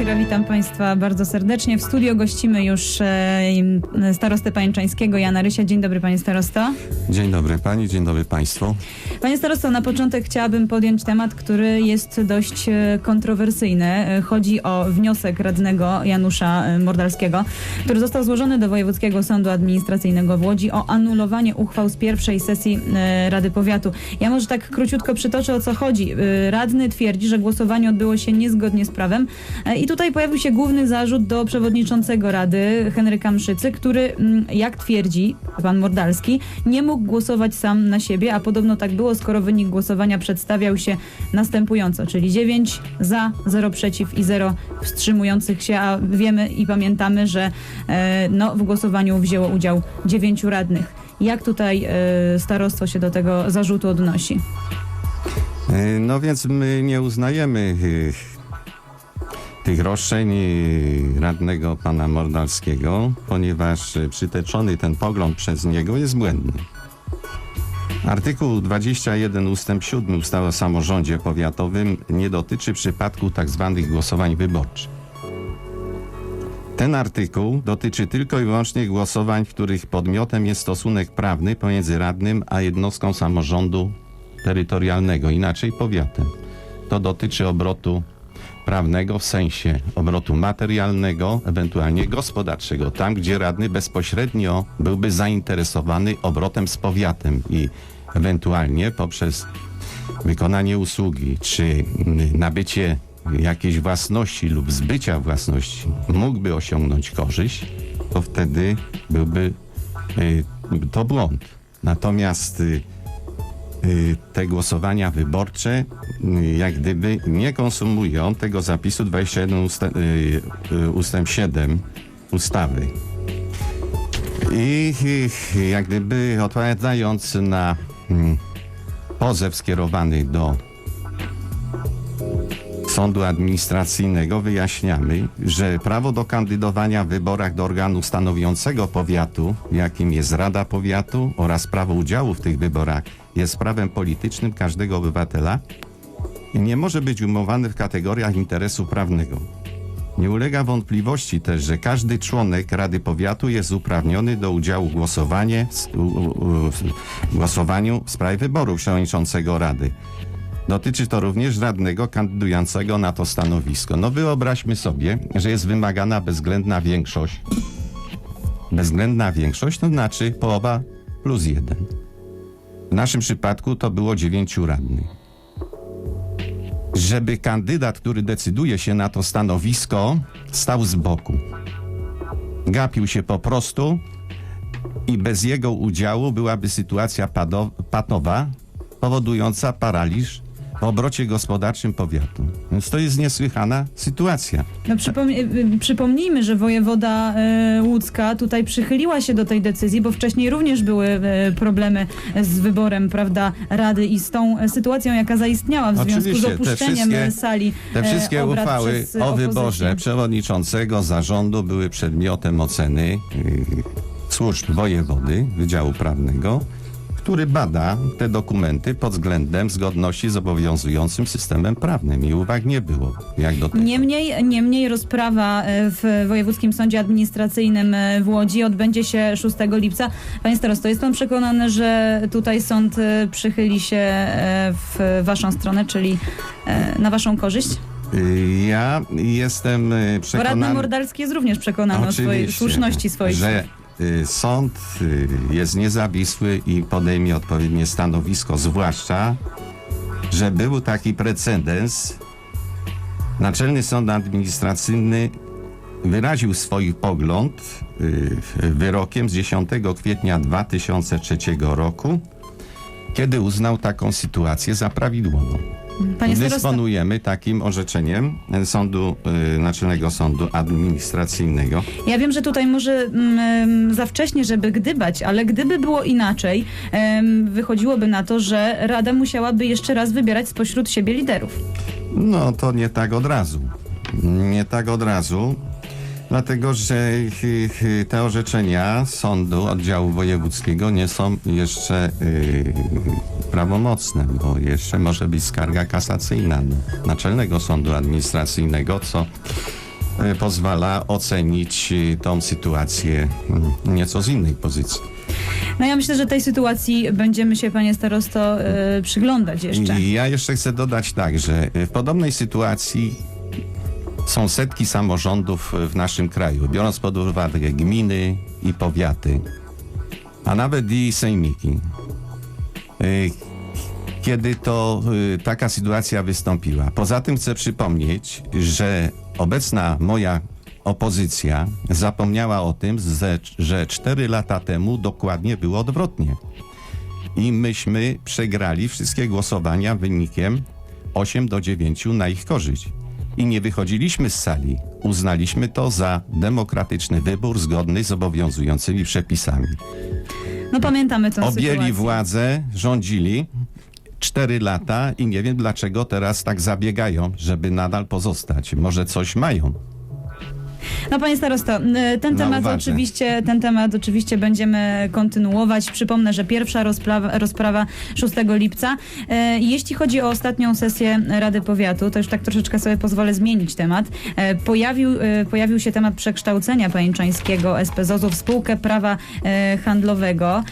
Machyra, witam Państwa bardzo serdecznie. W studio gościmy już e, starostę pańczańskiego Jana Rysia. Dzień dobry Panie Starosto. Dzień dobry Pani, dzień dobry Państwu. Panie Starosto, na początek chciałabym podjąć temat, który jest dość e, kontrowersyjny. E, Chodzi o wniosek radnego Janusza e, Mordalskiego, który został złożony do Wojewódzkiego Sądu Administracyjnego w Łodzi o anulowanie uchwał z pierwszej sesji e, Rady Powiatu. Ja może tak króciutko przytoczę o co chodzi. E, Radny twierdzi, że głosowanie odbyło się niezgodnie z prawem E, i tutaj pojawił się główny zarzut do przewodniczącego Rady Henryka Mszycy, który, mm, jak twierdzi pan Mordalski, nie mógł głosować sam na siebie, a podobno tak było, skoro wynik głosowania przedstawiał się następująco, czyli 9 za, 0 przeciw i 0 wstrzymujących się, a wiemy i pamiętamy, że e, no, w głosowaniu wzięło udział 9 radnych. Jak tutaj e, starostwo się do tego zarzutu odnosi? E, No więc my nie uznajemy tych roszczeń radnego pana Mordalskiego, ponieważ przyteczony ten pogląd przez niego jest błędny. Artykuł 21 ustęp 7 ustawy o samorządzie powiatowym nie dotyczy przypadku tzw. głosowań wyborczych. Ten artykuł dotyczy tylko i wyłącznie głosowań, w których podmiotem jest stosunek prawny pomiędzy radnym a jednostką samorządu terytorialnego, inaczej powiatem. To dotyczy obrotu prawnego w sensie obrotu materialnego, ewentualnie gospodarczego, tam gdzie radny bezpośrednio byłby zainteresowany obrotem z powiatem i ewentualnie poprzez wykonanie usługi czy nabycie jakiejś własności lub zbycia własności mógłby osiągnąć korzyść, to wtedy byłby y, to błąd. Natomiast y, te głosowania wyborcze y, jak gdyby nie konsumują tego zapisu 21 ustęp, y, y, ustęp 7 ustawy. I y, jak gdyby odpowiadając na mm, pozew skierowany do Sądu Administracyjnego wyjaśniamy, że prawo do kandydowania w wyborach do organu stanowiącego powiatu, jakim jest Rada Powiatu oraz prawo udziału w tych wyborach jest prawem politycznym każdego obywatela i nie może być umowane w kategoriach interesu prawnego. Nie ulega wątpliwości też, że każdy członek Rady Powiatu jest uprawniony do udziału w głosowaniu w sprawie wyboru przewodniczącego Rady. Dotyczy to również radnego kandydującego na to stanowisko. No wyobraźmy sobie, że jest wymagana bezwzględna większość. Bezwzględna większość to znaczy połowa plus jeden. W naszym przypadku to było dziewięciu radnych. Żeby kandydat, który decyduje się na to stanowisko, stał z boku. Gapił się po prostu i bez jego udziału byłaby sytuacja patowa, powodująca paraliż obrocie gospodarczym powiatu. Więc to jest niesłychana sytuacja. No, y, przypomnijmy, że wojewoda e, łódzka tutaj przychyliła się do tej decyzji, bo wcześniej również były e, problemy z wyborem prawda, rady i z tą sytuacją, jaka zaistniała w związku z Oczywiście, te opuszczeniem wszystkie- sali Te e, wszystkie obrad uchwały o wyborze przewodniczącego zarządu były przedmiotem oceny służb wojewody, Wydziału Prawnego, który bada te dokumenty pod względem zgodności z obowiązującym systemem prawnym i uwag nie było jak do tego. Niemniej, niemniej rozprawa e, w Wojewódzkim Sądzie Administracyjnym e, w Łodzi odbędzie się 6 lipca. Panie starosto, jest pan przekonany, że tutaj sąd e, przychyli się w waszą stronę, czyli na waszą korzyść? Yy, Ja jestem Bo radny przekonany... Mordalski jest również przekonany o swojej Oczywiście, słuszności swoich że y, sąd y, jest niezawisły i podejmie odpowiednie stanowisko, zwłaszcza, że był taki precedens. Naczelny Sąd Administracyjny wyraził swój pogląd y, wyrokiem z 10 kwietnia 2003 roku, kiedy uznał taką sytuację za prawidłową. Panie Dysponujemy takim orzeczeniem Sądu, y, Naczelnego Sądu Administracyjnego. ja wiem, że tutaj może mm, za wcześnie, żeby gdybać, ale gdyby było inaczej, wychodziłoby na to, że Rada musiałaby jeszcze raz wybierać spośród siebie liderów. No to nie tak od razu. Nie tak od razu, dlatego że te orzeczenia sądu oddziału wojewódzkiego nie są jeszcze y, prawomocne, bo jeszcze może być skarga kasacyjna Naczelnego Sądu Administracyjnego, co e, pozwala ocenić e, tą sytuację mm, nieco z innej pozycji. No ja myślę, że tej sytuacji będziemy się, panie starosto, e, przyglądać jeszcze. I ja jeszcze chcę dodać tak, że w podobnej sytuacji są setki samorządów w naszym kraju, biorąc pod uwagę gminy i powiaty, a nawet i sejmiki. Y, Kiedy to y, taka sytuacja wystąpiła. Poza tym chcę przypomnieć, że obecna moja opozycja zapomniała o tym, że- że 4 lata temu dokładnie było odwrotnie i myśmy przegrali wszystkie głosowania wynikiem 8 do 9 na ich korzyść. I nie wychodziliśmy z sali. Uznaliśmy to za demokratyczny wybór zgodny z obowiązującymi przepisami. No pamiętamy tę Objęli sytuację. władzę, rządzili 4 lata i nie wiem dlaczego teraz tak zabiegają, żeby nadal pozostać. Może coś mają. No panie starosto, ten temat oczywiście, ten temat oczywiście będziemy kontynuować. Przypomnę, że pierwsza rozprawa, rozprawa 6 lipca. E, Jeśli chodzi o ostatnią sesję Rady Powiatu, to już tak troszeczkę sobie pozwolę zmienić temat. E, Pojawił, e, pojawił się temat przekształcenia pajęczańskiego SPZOZ-u w spółkę prawa handlowego.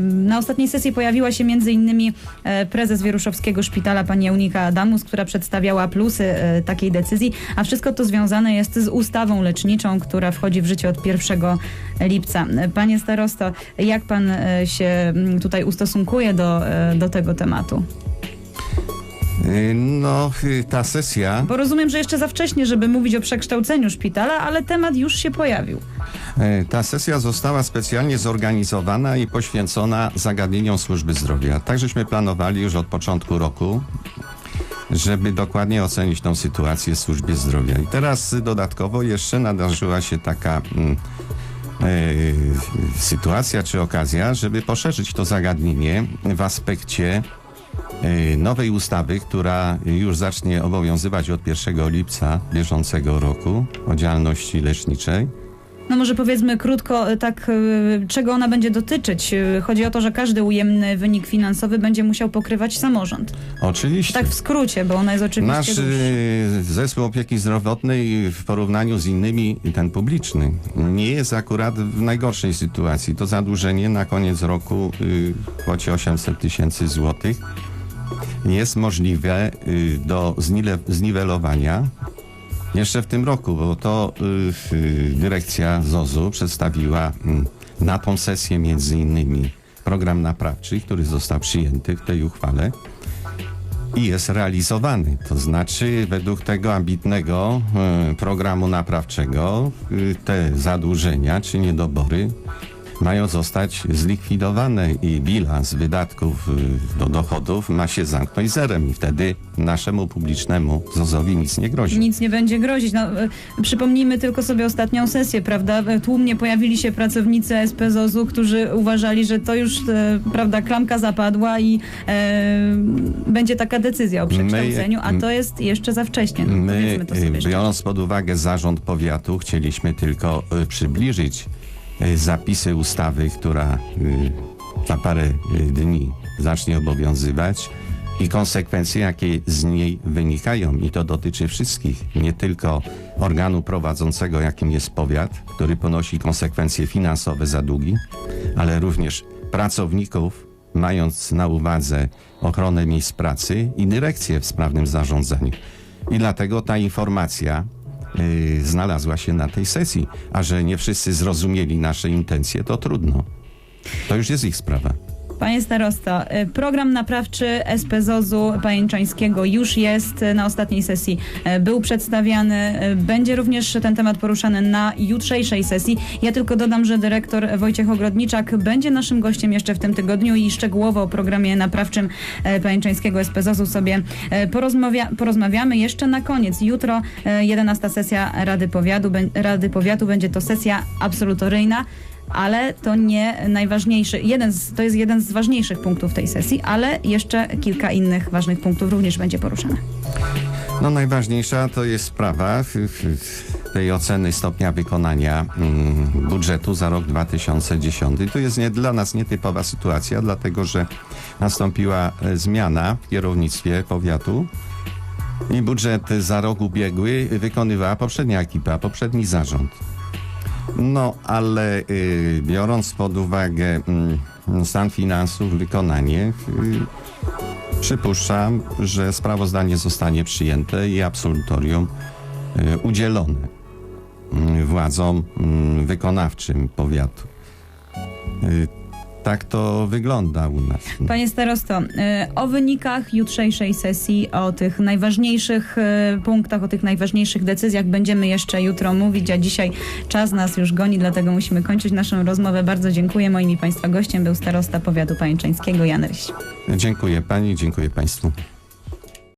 Na ostatniej sesji pojawiła się między innymi prezes Wieruszowskiego Szpitala pani Eunika Adamus, która przedstawiała plusy takiej decyzji, a wszystko to związane jest z ustawą leczniczą, która wchodzi w życie od 1 lipca. Panie starosto, jak pan e, się mm, tutaj ustosunkuje do, e, do tego tematu? Y, No, y, ta sesja Bo rozumiem, że jeszcze za wcześnie, żeby mówić o przekształceniu szpitala, ale temat już się pojawił. E, Ta sesja została specjalnie zorganizowana i poświęcona zagadnieniom służby zdrowia. Tak żeśmy planowali już od początku roku, żeby dokładnie ocenić tą sytuację w służbie zdrowia. I teraz dodatkowo jeszcze nadarzyła się taka mm, e, sytuacja czy okazja, żeby poszerzyć to zagadnienie w aspekcie e, nowej ustawy, która już zacznie obowiązywać od 1 lipca bieżącego roku o działalności leczniczej. No może powiedzmy krótko, e, tak, e, czego ona będzie dotyczyć. E, Chodzi o to, że każdy ujemny wynik finansowy będzie musiał pokrywać samorząd. Oczywiście. Tak w skrócie, bo ona jest oczywiście Nasz dłuższa. y, zespół opieki zdrowotnej w porównaniu z innymi, ten publiczny, nie jest akurat w najgorszej sytuacji. To zadłużenie na koniec roku w kwocie 800 tysięcy złotych jest możliwe y, do zniwe- zniwelowania jeszcze w tym roku, bo to y, y, dyrekcja ZOZ-u przedstawiła mm, na tą sesję między innymi program naprawczy, który został przyjęty w tej uchwale i jest realizowany. To znaczy, według tego ambitnego e, programu naprawczego, y, te zadłużenia czy niedobory mają zostać zlikwidowane i bilans wydatków y, do dochodów ma się zamknąć zerem i wtedy naszemu publicznemu ZOZ-owi nic nie grozi. Nic nie będzie grozić. No, e, przypomnijmy tylko sobie ostatnią sesję, prawda? E, Tłumnie pojawili się pracownicy SPZOZ-u, którzy uważali, że to już, prawda, klamka zapadła i e, będzie taka decyzja o przekształceniu, a to jest jeszcze za wcześnie. No, My, y, biorąc pod uwagę zarząd powiatu, chcieliśmy tylko y, przybliżyć y, zapisy ustawy, która y, za parę y, dni zacznie obowiązywać i konsekwencje, jakie z niej wynikają. I to dotyczy wszystkich, nie tylko organu prowadzącego, jakim jest powiat, który ponosi konsekwencje finansowe za długi, ale również pracowników, mając na uwadze ochronę miejsc pracy i dyrekcję w sprawnym zarządzaniu. I dlatego ta informacja znalazła się na tej sesji. A że nie wszyscy zrozumieli nasze intencje, to trudno. To już jest ich sprawa. Panie starosto, e, program naprawczy SPZOZ-u pajęczańskiego już jest na ostatniej sesji. e, Był przedstawiany, e, będzie również ten temat poruszany na jutrzejszej sesji. Ja tylko dodam, że dyrektor Wojciech Ogrodniczak będzie naszym gościem jeszcze w tym tygodniu i szczegółowo o programie naprawczym pajęczańskiego SPZOZ-u sobie porozmawia, porozmawiamy. Jeszcze na koniec, jutro e, 11 sesja Rady Powiatu, Rady Powiatu będzie to sesja absolutoryjna ale to nie najważniejszy. Jeden z, to jest jeden z ważniejszych punktów tej sesji, ale jeszcze kilka innych ważnych punktów również będzie poruszane. No najważniejsza to jest sprawa tej oceny stopnia wykonania mm, budżetu za rok 2010. To jest nie, dla nas nietypowa sytuacja, dlatego że nastąpiła e, zmiana w kierownictwie powiatu I budżet za rok ubiegły wykonywała poprzednia ekipa, poprzedni zarząd. No, ale y, biorąc pod uwagę y, stan finansów, wykonanie, y, przypuszczam, że sprawozdanie zostanie przyjęte i absolutorium y, udzielone y, władzom y, wykonawczym powiatu. Tak to wygląda u nas. Panie starosto, y, o wynikach jutrzejszej sesji, o tych najważniejszych y, punktach, o tych najważniejszych decyzjach będziemy jeszcze jutro mówić, a dzisiaj czas nas już goni, dlatego musimy kończyć naszą rozmowę. Bardzo dziękuję. Moim i Państwa gościem był starosta powiatu pajęczańskiego Jan Ryś. Dziękuję pani, dziękuję państwu.